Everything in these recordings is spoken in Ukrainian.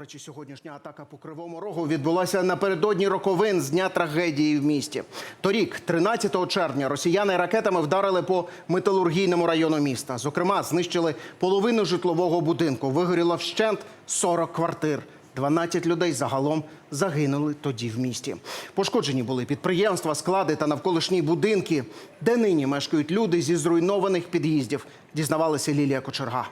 Речі, сьогоднішня атака по кривому рогу відбулася напередодні роковин з дня трагедії в місті. Торік, 13 червня, росіяни ракетами вдарили по металургійному району міста. Зокрема, знищили половину житлового будинку. Вигоріло вщент 40 квартир. 12 людей загалом загинули тоді в місті. Пошкоджені були підприємства, склади та навколишні будинки, де нині мешкають люди зі зруйнованих під'їздів. Дізнавалася Лілія Кочерга.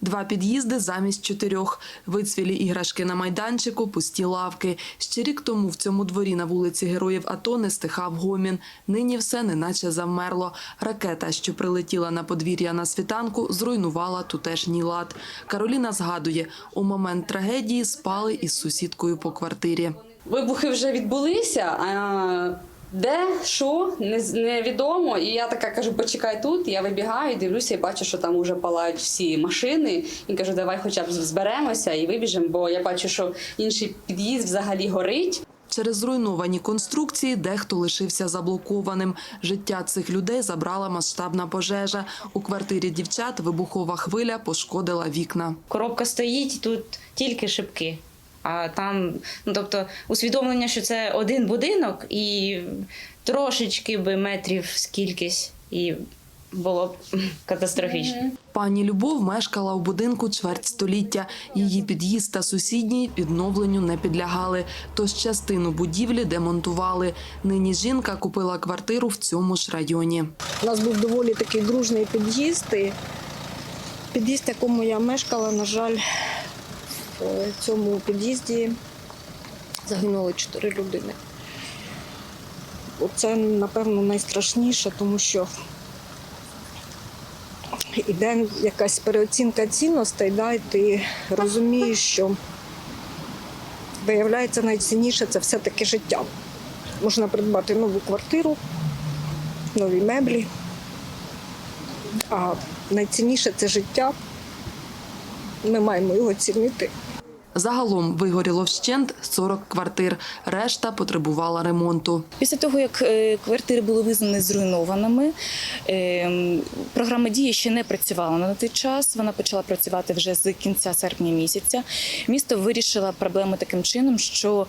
Два під'їзди замість чотирьох. Вицвілі іграшки на майданчику, пусті лавки. Ще рік тому в цьому дворі на вулиці Героїв АТО не стихав гомін. Нині все неначе завмерло. Ракета, що прилетіла на подвір'я на світанку, зруйнувала тутешній лад. Кароліна згадує, у момент трагедії спали із сусідкою по квартирі. Вибухи вже відбулися. А де, що, невідомо. І я така кажу, почекай тут. Я вибігаю, дивлюся і бачу, що там вже палають всі машини. І кажу, давай хоча б зберемося і вибіжемо, бо я бачу, що інший під'їзд взагалі горить. Через зруйновані конструкції дехто лишився заблокованим. Життя цих людей забрала масштабна пожежа. У квартирі дівчат вибухова хвиля пошкодила вікна. Коробка стоїть, тут тільки шибки. А там, ну тобто, усвідомлення, що це один будинок, і трошечки би метрів скількись, і було б катастрофічно. Пані Любов мешкала у будинку чверть століття. Її під'їзд та сусідній відновленню не підлягали, тож частину будівлі демонтували. Нині жінка купила квартиру в цьому ж районі. У нас був доволі такий дружний під'їзд. І під'їзд, якому я мешкала, на жаль, в цьому під'їзді загинули чотири людини. Це, напевно, найстрашніше, тому що іде якась переоцінка цінностей, да, і ти розумієш, що виявляється найцінніше це все-таки життя. Можна придбати нову квартиру, нові меблі. А найцінніше це життя. Ми маємо його цінити. Загалом вигоріло вщент 40 квартир. Решта потребувала ремонту. Після того, як е, квартири були визнані зруйнованими, е, програма дії ще не працювала на той час. Вона почала працювати вже з кінця серпня місяця. Місто вирішило проблему таким чином, що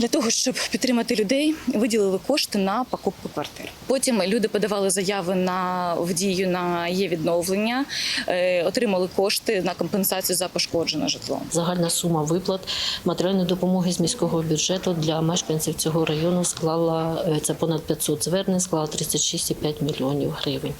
для того, щоб підтримати людей, виділили кошти на покупку квартир. Потім люди подавали заяви на в дію на є відновлення, е, отримали кошти на компенсацію за пошкоджене житло. Загальна сума виплат матеріальної допомоги з міського бюджету для мешканців цього району склала е, це понад 500 звернень, склала 36,5 мільйонів гривень.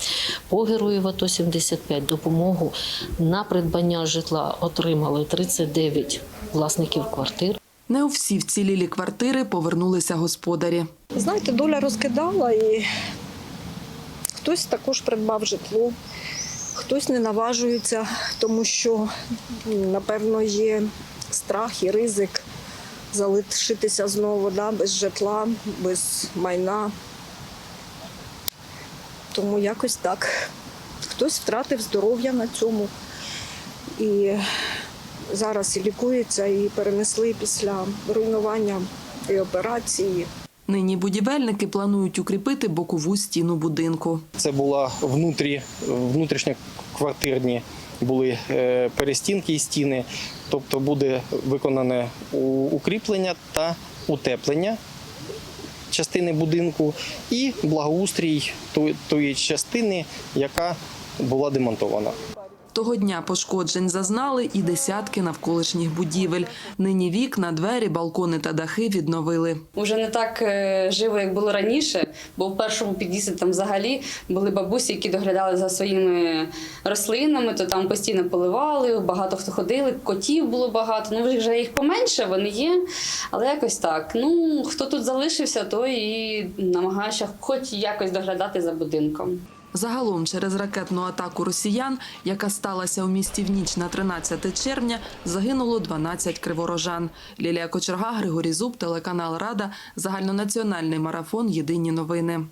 По герою АТО 75 допомогу на придбання житла отримали 39 власників квартир. Не у всі вцілілі квартири повернулися господарі. Знаєте, доля розкидала і хтось також придбав житло, хтось не наважується, тому що, напевно, є страх і ризик залишитися знову да, без житла, без майна. Тому якось так. Хтось втратив здоров'я на цьому. І зараз і лікується, і перенесли після руйнування і операції. Нині будівельники планують укріпити бокову стіну будинку. Це була внутрі, внутрішньоквартирні були е, перестінки і стіни, тобто буде виконане укріплення та утеплення частини будинку і благоустрій тої частини, яка була демонтована. Того дня пошкоджень зазнали і десятки навколишніх будівель. Нині вікна, двері, балкони та дахи відновили. Уже не так е, живо, як було раніше, бо в першому під'їзді там взагалі були бабусі, які доглядали за своїми рослинами, то там постійно поливали, багато хто ходили, котів було багато. Ну вже їх поменше, вони є, але якось так. Ну хто тут залишився, той і намагається хоч якось доглядати за будинком. Загалом через ракетну атаку росіян, яка сталася у місті в ніч на 13 червня, загинуло 12 криворожан. Лілія Кочерга, Григорій Зуб, телеканал Рада, загальнонаціональний марафон Єдині новини.